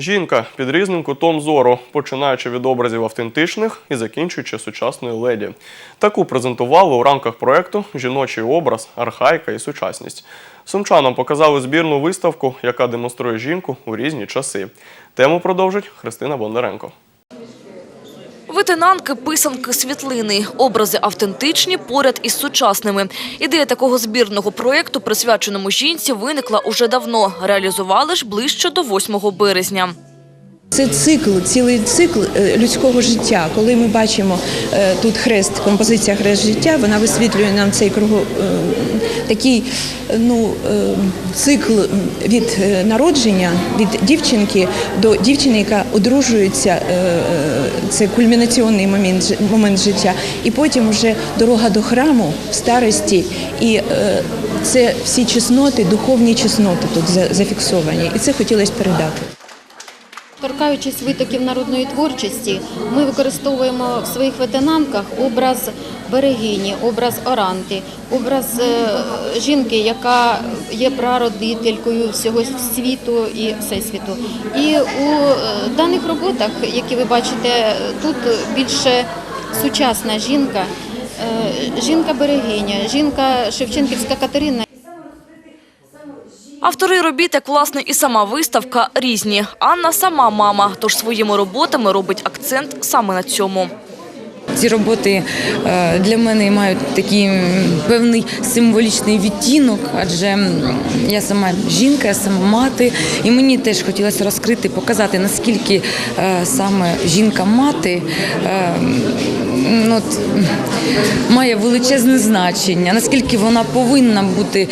Жінка під різним кутом зору, починаючи від образів автентичних і закінчуючи сучасною леді. Таку презентували у рамках проекту Жіночий образ, архаїка і сучасність. Сумчанам показали збірну виставку, яка демонструє жінку у різні часи. Тему продовжить Христина Бондаренко. Витинанки, писанки, світлини, образи автентичні поряд із сучасними. Ідея такого збірного проєкту, присвяченому жінці, виникла уже давно. Реалізували ж ближче до 8 березня. Це цикл, цілий цикл е, людського життя. Коли ми бачимо е, тут хрест, композиція хрест життя, вона висвітлює нам цей кругу е, такий ну, е, цикл від е, народження, від дівчинки до дівчини, яка одружується. е, Це кульмінаційний момент, момент життя, і потім вже дорога до храму в старості. І це всі чесноти, духовні чесноти тут зафіксовані. І це хотілося передати. Торкаючись витоків народної творчості, ми використовуємо в своїх ветенамках образ берегині, образ оранти, образ е, жінки, яка є прародителькою всього світу і всесвіту. І у е, даних роботах, які ви бачите, тут більше сучасна жінка, е, жінка-берегиня, жінка Шевченківська Катерина. Автори робіт, як власне і сама виставка, різні. Анна сама мама, тож своїми роботами робить акцент саме на цьому. Ці роботи е, для мене мають такий певний символічний відтінок, адже я сама жінка, я сама мати, і мені теж хотілося розкрити, показати, наскільки е, саме жінка-мати е, м, має величезне значення, наскільки вона повинна бути.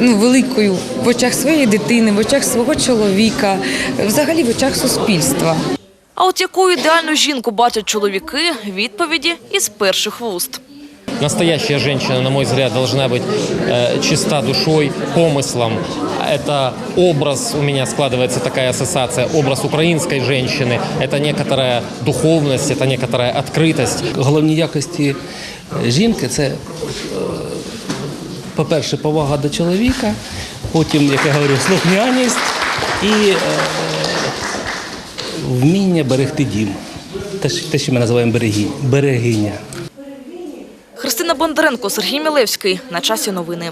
Ну, великою в очах своєї дитини, в очах свого чоловіка, взагалі в очах суспільства. А от яку ідеальну жінку бачать чоловіки, відповіді із перших вуст. Настоящая женщина, на мой взгляд, должна быть э, чиста душой, помыслом. Это образ, у меня складывается такая ассоциация, образ украинской женщины. Это некоторая духовность, это некоторая открытость. Головні якості е, жінки це, е, по-перше, повага до чоловіка, потім, як я говорю, слухняність і е, вміння берегти дім. Те, що- ми називаємо берегі, берегиня. Христина Бондаренко, Сергій Мілевський. На часі новини.